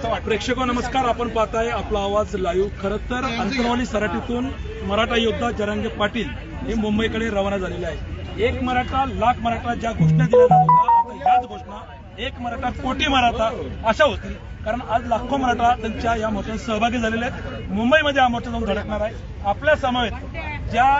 प्रेक्षको नमस्कार. आपण पाहताय आपला आवाज लाईव्ह खरं तर अंतरवाली सराटीतून मराठा योद्धा जरांगे पाटील हे मुंबईकडे रवाना झालेले आहे एक मराठा लाख मराठा ज्या घोषणा दिल्या जात होत्या आता ह्याच घोषणा एक मराठा कोटी मराठा अशा होतील. कारण आज लाखो मराठा त्यांच्या या मोर्चात सहभागी झालेले आहेत. मुंबईमध्ये हा मोर्चा जाऊन धडकणार आहे. आपल्या समवेत ज्या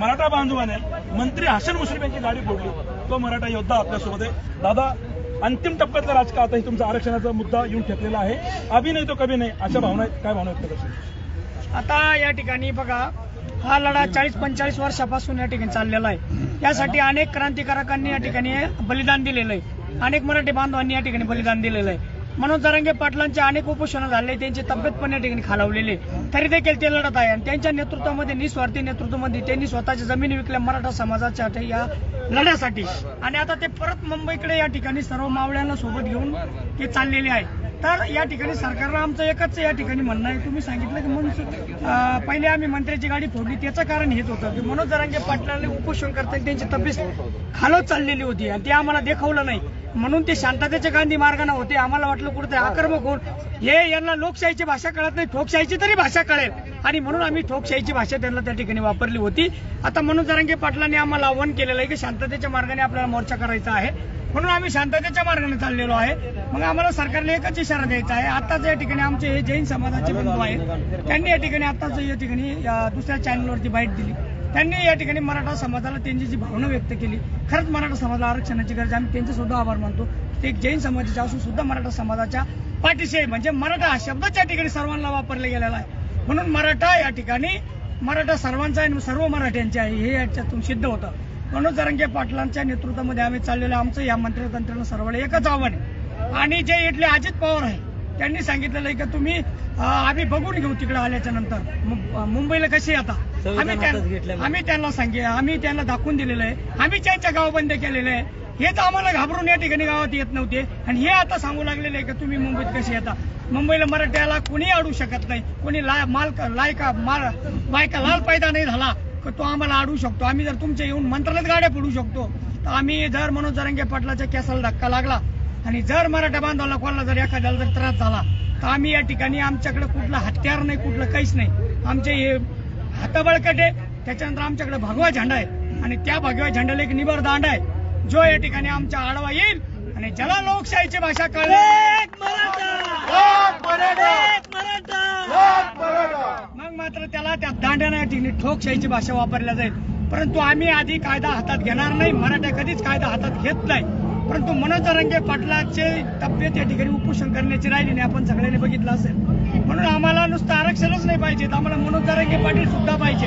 मराठा बांधवाने मंत्री हसन मुश्रीफ यांची गाडी फोडली तो मराठा योद्धा आपल्यासोबत आहे. दादा अंतिम टप्प्यातलं राजकारण आता ही तुमचा आरक्षणाचा मुद्दा येऊन ठेपलेला आहे. अभि नाही तो कभी नाही अशा भावना आहेत. काय भावना व्यक्त करशील आता या ठिकाणी बघा हा लढा चाळीस पंचेचाळीस वर्षापासून या ठिकाणी चाललेला आहे. यासाठी अनेक क्रांतिकारकांनी या ठिकाणी बलिदान दिलेलं आहे. अनेक मराठी बांधवांनी या ठिकाणी बलिदान दिलेलं आहे. मनोज जरांगे पाटलांचे अनेक उपोषण झाले त्यांची तब्येत पण या ठिकाणी खालावलेली तरी देखील ते लढत आहे आणि त्यांच्या नेतृत्वामध्ये निस्वार्थी नेतृत्वामध्ये त्यांनी स्वतःच्या जमिनी विकल्या मराठा समाजाच्या या लढ्यासाठी. आणि आता ते परत मुंबईकडे या ठिकाणी सर्व मावळ्यांना सोबत घेऊन ते चाललेले आहे तर या ठिकाणी सरकारला आमचं एकच या ठिकाणी म्हणणं आहे. तुम्ही सांगितलं की म्हणून पहिले आम्ही मंत्र्याची गाडी फोडली. त्याचं कारण हेच होतं की मनोज जरांगे पाटलांनी उपोषण करताना त्यांची तब्येत खालवत चाललेली होती आणि ते आम्हाला देखावलं नाही. म्हणून ते शांततेच्या गांधी मार्गाने होते. आम्हाला वाटलं कुठेतरी आक्रमक होऊन. हे यांना लोकशाहीची भाषा कळत नाही. ठोकशाहीची तरी भाषा कळेल. आणि म्हणून आम्ही ठोकशाहीची भाषा त्यांना त्या ठिकाणी वापरली होती. आता मनोज जरांगे पाटलांनी आम्हाला आव्हान केलेलं आहे की शांततेच्या मार्गाने आपल्याला मोर्चा करायचा आहे. म्हणून आम्ही शांततेच्या मार्गाने चाललेलो आहे. मग आम्हाला सरकारने एकच इशारा द्यायचा आहे. आताच या ठिकाणी आमचे हे जैन समाजाचे बंधू आहेत. त्यांनी या ठिकाणी आताच या ठिकाणी दुसऱ्या चॅनलवरती बाईट दिली. त्यांनी या ठिकाणी मराठा समाजाला त्यांची जी भावना व्यक्त केली खरंच मराठा समाजाला आरक्षणाची गरज आम्ही त्यांचे सुद्धा आभार मानतो. ते जैन समाजाचे असून सुद्धा मराठा समाजाच्या पाठीशी म्हणजे मराठा हा शब्दच या ठिकाणी सर्वांना वापरला गेलेला आहे. म्हणून मराठा या ठिकाणी मराठा सर्वांचा आहे आणि सर्व मराठ्यांचे आहे हे याच्यातून सिद्ध होतं. मनोज जरंगे पाटलांच्या नेतृत्वामध्ये आम्ही चाललेलो आमचं या मंत्रितंत्राला सर्वांना एकच आव्हान आहे. आणि जे इथले अजित पवार आहे त्यांनी सांगितलेलं आहे की तुम्ही आम्ही बघून घेऊ तिकडे आल्याच्यानंतर. मुंबईला कशी आता? आम्ही त्यां- आम्ही त्यांना सांगे आम्ही त्यांना दाखवून दिलेलं आहे. आम्ही त्यांच्या गाव बंद केलेलं आहे. हेच आम्हाला घाबरून या ठिकाणी गावात येत नव्हते. आणि हे आता सांगू लागलेले आहे की तुम्ही मुंबईत कशी येता? मुंबईला मराठ्याला कोणी अडू शकत नाही. कोणी ला माल लायका माल बायका लाल पैदा नाही झाला तर तो आम्हाला अडू शकतो. आम्ही जर तुमच्या येऊन मंत्रालयात गाड्या पडू शकतो तर आम्ही जर मनोज जरंगे पाटलाच्या केसाला धक्का लागला आणि जर मराठा बांधवाला कोणाला जर एखाद्याला जर त्रास झाला तर आम्ही या ठिकाणी आमच्याकडे कुठलं हत्यार नाही कुठलं काहीच नाही. आमचे हे हाताबळकट आहे त्याच्यानंतर आमच्याकडे भगवा झेंडा आहे. आणि त्या भगव्या झेंड्याला एक निबर दांड आहे. जो या ठिकाणी आमच्या आडवा येईल आणि ज्याला लोकशाहीची भाषा कळली. मग मात्र त्याला त्या दांड्याने या ठिकाणी ठोकशाहीची भाषा वापरल्या जाईल. परंतु आम्ही आधी कायदा हातात घेणार नाही. मराठा कधीच कायदा हातात घेत नाही. परंतु मनोज रंगे पाटलाचे तब्येत या ठिकाणी उपोषण करण्याची राहिली नाही. आपण सगळ्यांनी बघितलं असेल. म्हणून आम्हाला नुसतं आरक्षणच नाही पाहिजे. तर आम्हाला मनोज रंगे पाटील सुद्धा पाहिजे.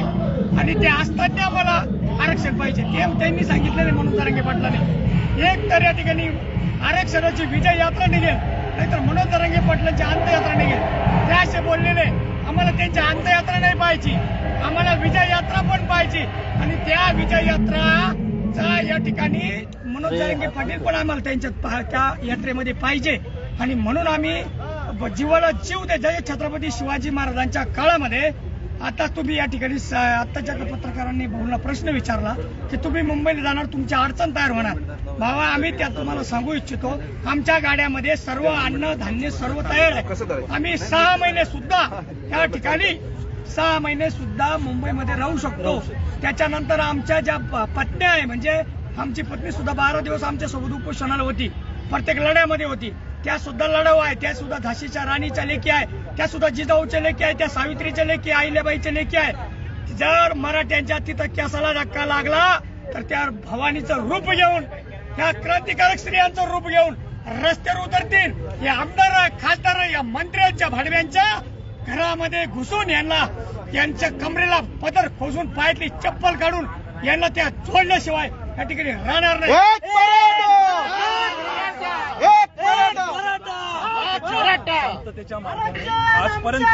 आणि ते असतात ते आम्हाला आरक्षण पाहिजे. ते त्यांनी सांगितलेले मनोज रंगे पाटलाने. एक तर या ठिकाणी आरक्षणाची विजय यात्रा निघेल. नाहीतर मनोज रंगे पाटलांची अंतयात्रा निघेल. ते असे बोललेले आम्हाला त्यांची अंतयात्रा नाही पाहिजे आम्हाला विजय यात्रा पण पाहिजे आणि त्या विजय यात्राचा या ठिकाणी मनोज पाटील पण आम्हाला त्यांच्यात पा- त्या यात्रेमध्ये पाहिजे. आणि म्हणून आम्ही जीवाला जीव दे जय छत्रपती शिवाजी महाराजांच्या काळामध्ये. आता तुम्ही या ठिकाणी स- आत्ताच्या पत्रकारांनी भाऊला प्रश्न विचारला की तुम्ही मुंबईला जाणार तुमची अडचण तयार होणार. भावा आम्ही त्या तुम्हाला सांगू इच्छितो आमच्या गाड्यामध्ये सर्व अन्न धान्य सर्व तयार आहे. आम्ही सहा महिने सुद्धा या ठिकाणी सहा महिने सुद्धा मुंबईमध्ये राहू शकतो. त्याच्यानंतर आमच्या ज्या प- पत्न्या आहे म्हणजे आमची पत्नी सुद्धा बारा दिवस आमच्यासोबत उपोषणाला होती प्रत्येक लढ्यामध्ये होती. त्या सुद्धा लढाऊ आहे त्या सुद्धा झाशीच्या राणीच्या लेखी आहे त्या सुद्धा जिजाऊच्या लेखी आहे त्या सावित्रीच्या लेखी आहिल्याबाईच्या लेखी आहे. जर मराठ्यांच्या तिथं केसाला धक्का लागला तर त्या भवानीचं रूप घेऊन त्या क्रांतिकारक स्त्रियांचं रूप घेऊन रस्त्यावर उतरतील. या आमदार खासदार या मंत्र्यांच्या भाडव्यांच्या घरामध्ये घुसून यांना यांच्या कमरेला पदर खोसून पायातली चप्पल काढून यांना त्या जोडल्याशिवाय या ठिकाणी राहणार नाही. शांततेच्या मार्गाने आजपर्यंत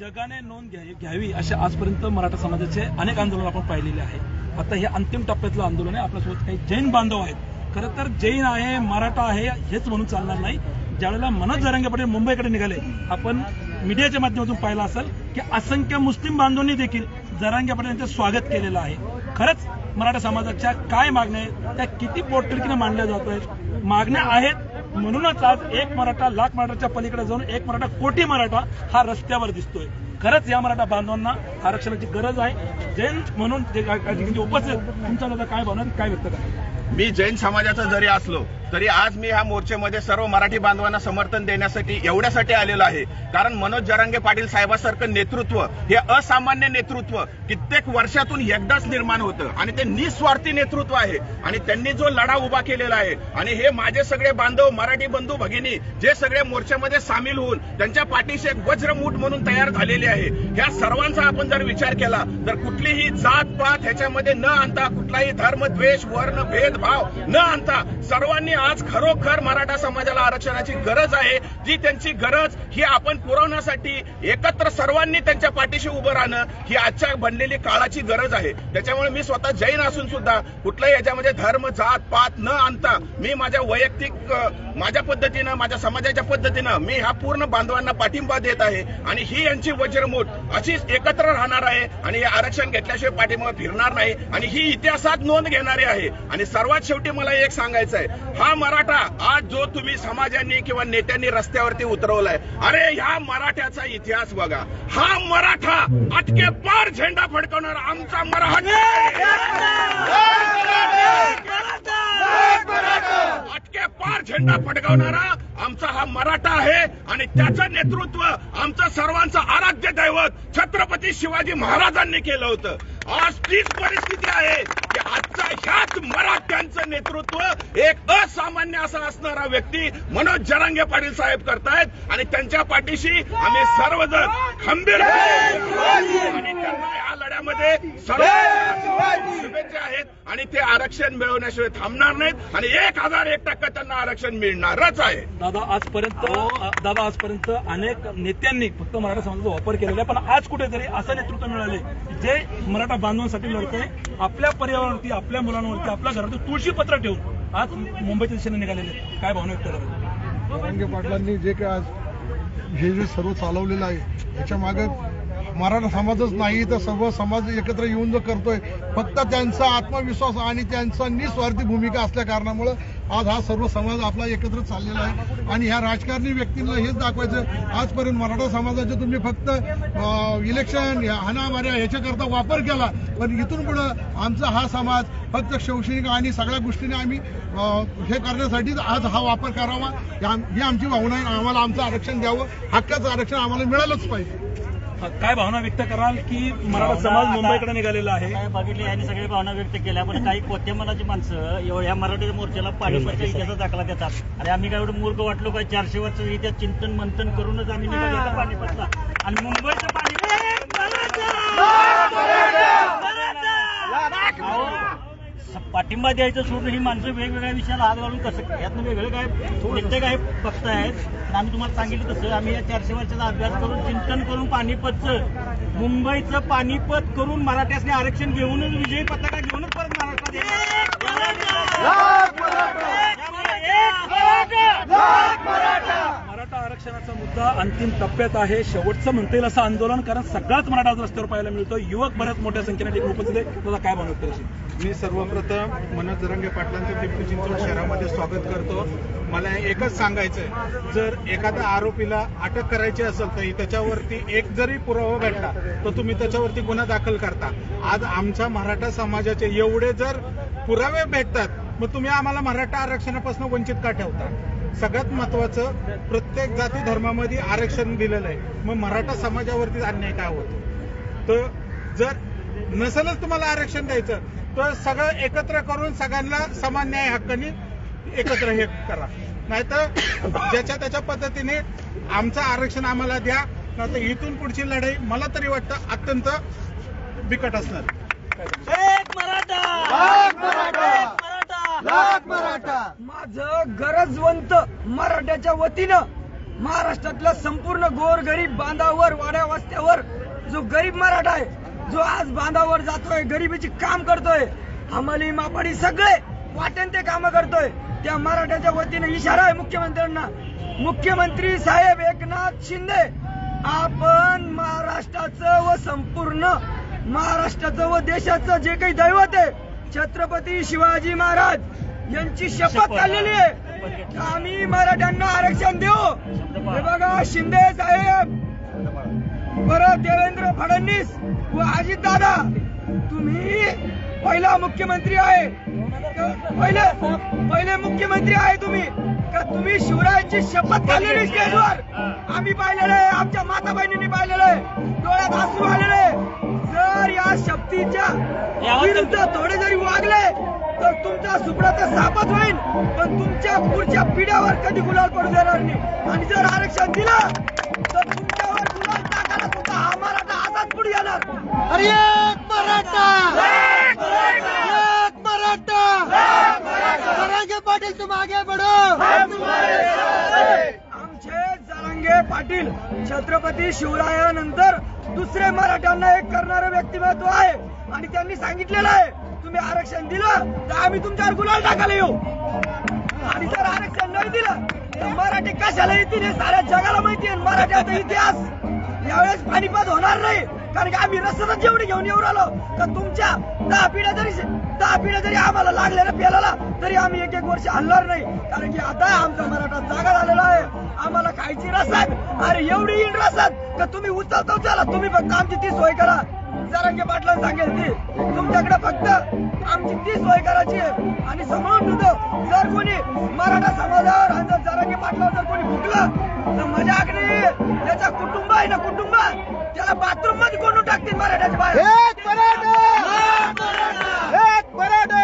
जगाने नोंद घ्यावी घ्यावी असे आजपर्यंत मराठा समाजाचे अनेक आंदोलन आपण पाहिलेले आहे. आता हे अंतिम टप्प्यातलं आंदोलन आहे. आपल्यासोबत काही जैन बांधव आहेत. खरं तर जैन आहे मराठा आहे हेच म्हणून चालणार नाही. ज्यावेळेला मनोज जरांगे पाटील मुंबईकडे निघाले आपण मीडियाच्या माध्यमातून पाहिलं असेल की असंख्य मुस्लिम बांधवांनी देखील जरांगे पाटील यांचं स्वागत केलेलं आहे. खरंच मराठा समाजाच्या काय मागण्या आहेत त्या किती पोटतिडकीने मांडल्या जात आहेत मागण्या आहेत. म्हणूनच आज एक मराठा लाख मराठाच्या पलीकडे जाऊन एक मराठा कोटी मराठा हा रस्त्यावर दिसतोय. खरंच या मराठा बांधवांना आरक्षणाची गरज आहे. जैन म्हणून जे काय म्हणजे उपस्थित तुमच्या काय भावना काय व्यक्त करा मी जैन समाजाचा जरी असलो तरी आज मी ह्या मोर्चेमध्ये सर्व मराठी बांधवांना समर्थन देण्यासाठी एवढ्यासाठी आलेलो आहे. कारण मनोज जरांगे पाटील साहेबासारखं नेतृत्व हे असामान्य नेतृत्व कित्येक वर्षातून एकदाच निर्माण होतं. आणि ते निस्वार्थी नेतृत्व आहे. आणि त्यांनी जो लढा उभा केलेला आहे आणि हे माझे सगळे बांधव मराठी बंधू भगिनी जे सगळे मोर्चामध्ये सामील होऊन त्यांच्या पाठीशी एक वज्रमूठ म्हणून तयार झालेले आहे ह्या सर्वांचा आपण जर विचार केला तर कुठलीही जात पात ह्याच्यामध्ये न आणता कुठलाही धर्म द्वेष वर्ण भेद भाव न आणता सर्वांनी आज खरोखर मराठा समाजाला आरक्षणाची गरज आहे जी त्यांची गरज ही आपण पुरवण्यासाठी एकत्र सर्वांनी त्यांच्या पाठीशी उभं राहणं ही आजच्या बनलेली काळाची गरज आहे. त्याच्यामुळे मी स्वतः जैन असून सुद्धा कुठल्याही याच्यामध्ये धर्म जात पात न आणता मी माझ्या वैयक्तिक माझ्या पद्धतीनं माझ्या समाजाच्या पद्धतीनं मी ह्या पूर्ण बांधवांना पाठिंबा देत आहे आणि ही यांची वज्रमूठ अशीच एकत्र राहणार आहे आणि हे आरक्षण घेतल्याशिवाय पाठिंबा फिरणार नाही आणि ही इतिहासात नोंद घेणारी आहे. आणि सर्व सर्वात शेवटी मला एक सांगायचं आहे. हा मराठा आज जो तुम्ही समाजांनी किंवा नेत्यांनी रस्त्यावरती उतरवलाय अरे ह्या मराठ्याचा इतिहास बघा. हा मराठा अटके पार झेंडा फडकवणार आमचा मराठा. अटके पार झेंडा फडकवणारा आमचा हा मराठा आहे आणि त्याचं नेतृत्व आमचं सर्वांचं आराध्य दैवत छत्रपती शिवाजी महाराजांनी केलं होतं. आज तीच परिस्थिती आहे की आजचा ह्याच मराठ्यांचं नेतृत्व एक असामान्य असा असणारा व्यक्ती मनोज जरांगे पाटील साहेब करतायत आणि त्यांच्या पाठीशी आम्ही सर्वजण खंबीर आणि त्यांना या सर्व शुभेच्छा आहेत आणि ते आरक्षण मिळवण्याशिवाय थांबणार नाहीत. आणि एक हजार एक टक्का त्यांना आरक्षण मिळणारच आहे. दादा आजपर्यंत दादा आजपर्यंत अनेक नेत्यांनी फक्त मराठा समाजाचा वापर केलेला आहे पण आज कुठेतरी असं नेतृत्व मिळाले जे मराठा बांधवांसाठी लढतंय आपल्या पर्यावरणावरती आपल्या मुलांवरती आपल्या घरात तुळशी पत्र ठेवून आज मुंबईच्या दिशेने निघालेले. काय भावना व्यक्त पाटलांनी जे काय आज हे जे सर्व चालवलेलं आहे याच्या मागे मराठा समाजच नाही तर सर्व समाज एकत्र येऊन जो करतोय फक्त त्यांचा आत्मविश्वास आणि त्यांचा निस्वार्थी भूमिका असल्या कारणामुळं आज हा सर्व समाज आपला एकत्र चाललेला आहे. आणि ह्या राजकारणी व्यक्तींना हेच दाखवायचं आजपर्यंत मराठा समाजाचे तुम्ही फक्त इलेक्शन हाणामाऱ्या ह्याच्याकरता वापर केला पण इथून पुढं आमचा हा समाज फक्त शैक्षणिक आणि सगळ्या गोष्टीने आम्ही हे करण्यासाठी आज हा वापर करावा. ही आमची भावना आहे. आम्हाला आमचं आरक्षण द्यावं. हक्काचं आरक्षण आम्हाला मिळालंच पाहिजे. काय भावना व्यक्त कराल की मराठा समाज मुंबईकडे निघालेला आहे? काय बघितले यांनी सगळे भावना व्यक्त केल्या पण काही कोत्या मनाची माणसं एवढ्या मराठीच्या मोर्चाला पाणीपतच्या इतिहासात दाखला देतात. आणि आम्ही काय एवढं मूर्ख वाटलो काय चारशे वर्ष इतिहास चिंतन मंथन करूनच आम्ही पाणीपतला आणि मुंबईचं पाठिंबा द्यायचं सोडून ही माणसं वेगवेगळ्या विषयाला हात घालून कसं यातनं वेगळं काय? नेते काय बघतायत आणि आम्ही तुम्हाला सांगितलं तसं आम्ही या चारशे वर्षाचा अभ्यास करून चिंतन करून पाणीपतचं मुंबईचं पाणीपत करून मराठ्यासने आरक्षण घेऊनच विजयी पताका घेऊनच परत महाराष्ट्रात आरक्षणाचा मुद्दा अंतिम टप्प्यात आहे. शेवटचं म्हणता येईल असं आंदोलन कारण सगळाच मराठा आज रस्त्यावर पाहायला मिळतो युवक बऱ्याच मोठ्या संख्येने ठिकाणी उपस्थित आहे त्याला काय म्हणत व्यक्त मी सर्वप्रथम मनोज जरंगे पाटलांचं पिंपरी चिंचवड शहरामध्ये स्वागत करतो. मला एकच सांगायचंय. जर एखाद्या आरोपीला अटक करायची असेल तर त्याच्यावरती एक जरी पुरावा भेटला तर तुम्ही त्याच्यावरती गुन्हा दाखल करता. आज आमच्या मराठा समाजाचे एवढे जर पुरावे भेटतात मग तुम्ही आम्हाला मराठा आरक्षणापासून वंचित का ठेवता? सगळ्यात महत्वाचं प्रत्येक जाती धर्मामध्ये आरक्षण दिलेलं आहे. मग मराठा समाजावरती अन्याय काय होतो? तर जर नसेलच तुम्हाला आरक्षण द्यायचं तर सगळं एकत्र करून सगळ्यांना समान न्याय हक्काने एकत्र हे करा. नाहीतर ज्याच्या त्याच्या पद्धतीने आमचं आरक्षण आम्हाला द्या नाहीतर इथून पुढची लढाई मला तरी वाटतं अत्यंत बिकट असणार. लाख मराठा. माझं गरजवंत मराठ्याच्या वतीनं महाराष्ट्रातल्या संपूर्ण गोरगरीब बांधावर वाड्या वस्त्यावर जो गरीब मराठा आहे जो आज बांधावर जातोय गरिबीची काम करतोय हमाली मापाडी सगळे वाटेन ते काम करतोय त्या मराठ्याच्या वतीनं इशारा आहे मुख्यमंत्र्यांना. मुख्यमंत्री साहेब एकनाथ शिंदे आपण महाराष्ट्राचं व संपूर्ण महाराष्ट्राचं व देशाचं जे काही दैवत आहे छत्रपती शिवाजी महाराज यांची शपथ काढलेली आहे. आम्ही मराठ्यांना आरक्षण देऊ. हे बघा शिंदे साहेब. परत देवेंद्र फडणवीस व अजित दादा तुम्ही पहिला मुख्यमंत्री आहे. पहिले पहिले मुख्यमंत्री आहे तुम्ही. का तुम्ही शिवरायांची शपथ खाल्लेली स्टेजवर? आम्ही पाहिलेलं आहे आमच्या माता बहिणींनी पाहिलेलं आहे. डोळ्यात आसरू आलेले. जर या शक्तीच्या विरुद्ध थोडे जरी वागले तर तुमचा सुपडा तर सापच होईल. पण तुमच्या पुढच्या पिढ्यावर कधी गुलाल पडू देणार नाही. आणि जर आरक्षण दिलं तर तुमच्यावर गुलाल टाकायला सुद्धा हा मराठा असाच पुढे येणार. अरे एक मराठा! एक मराठा! जरांगे पाटील तुम आगे बढ़ो आमचे जरांगे पाटील छत्रपती शिवरायानंतर दुसरे मराठ्यांना एक करणारं व्यक्तिमत्व आहे. आणि त्यांनी सांगितलेलं आहे तुम्ही आरक्षण दिलं तर आम्ही तुमच्यावर गुन्हा टाकायला येऊ. आणि जर आरक्षण नाही दिलं तर मराठी कशाला येतील? हे साऱ्या जगाला माहिती आहे मराठ्याचा इतिहास. यावेळेस पाणीपात होणार नाही. कारण की आम्ही रस्त्यातच जेवढी घेऊन येऊ आलो तर तुमच्या दहा पिढ्या जरी दहा पिढ्या जरी आम्हाला लागल्या ना पेलाला तरी आम्ही एक एक वर्ष हलणार नाही. कारण की आता आमचा मराठा जागा झालेला आहे. आम्हाला खायची रसाद अरे एवढी येईल रसाद का तुम्ही उचलता उचला तुम्ही फक्त आमची ती सोय करा. जरांगे पाटला सांगेल ती. तुमच्याकडे फक्त आमची ती सोय करायची आहे. आणि समजून तुझं जर कोणी मराठा समाजावर आणि जर जरांगे पाटलावर जर कोणी भुकलं तर मजाक नाही. त्याचा कुटुंब आहे ना कुटुंब. त्याला बाथरूममध्ये कोणून टाकतील मराठ्याच्या बाहेर? एक मराठा! एक मराठा!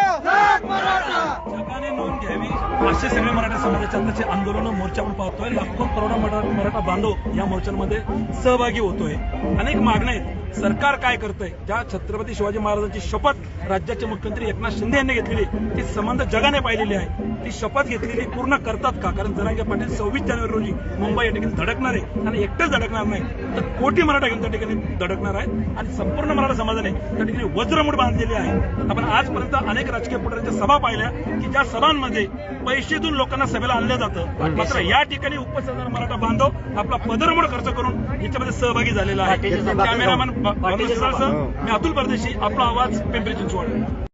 एक मराठा! जगाने नोंद घ्यावी असे सगळे मराठा समाजाचे आताचे आंदोलन मोर्चा आपण पाहतोय. लाखो करोडो मराठा मराठा बांधव या मोर्चांमध्ये सहभागी होतोय. अनेक मागण्या आहेत. सरकार काय करतंय? ज्या छत्रपती शिवाजी महाराजांची शपथ राज्याचे मुख्यमंत्री एकनाथ शिंदे यांनी घेतलेली ती संबंध जगाने पाहिलेली आहे. ती शपथ घेतलेली पूर्ण करतात का? कारण जरांगे पाटील सव्वीस जानेवारी रोजी मुंबई या ठिकाणी धडकणार आहे आणि एकटेच धडकणार नाही. तर कोटी मराठा घेऊन त्या ठिकाणी धडकणार आहेत आणि संपूर्ण मराठा समाजाने त्या ठिकाणी वज्रमुठ बांधलेली आहे. आपण आजपर्यंत अनेक राजकीय पुढाऱ्यांच्या सभा पाहिल्या की ज्या सभांमध्ये पैसे देऊन लोकांना सभेला आणलं जातं. मात्र या ठिकाणी उपस्थित मराठा बांधव आपला पदरमोड खर्च करून याच्यामध्ये सहभागी झालेला आहे. कॅमेरामॅन बाबा मी अतुल परदेशी आपला आवाज पिंपरी चिंचवड.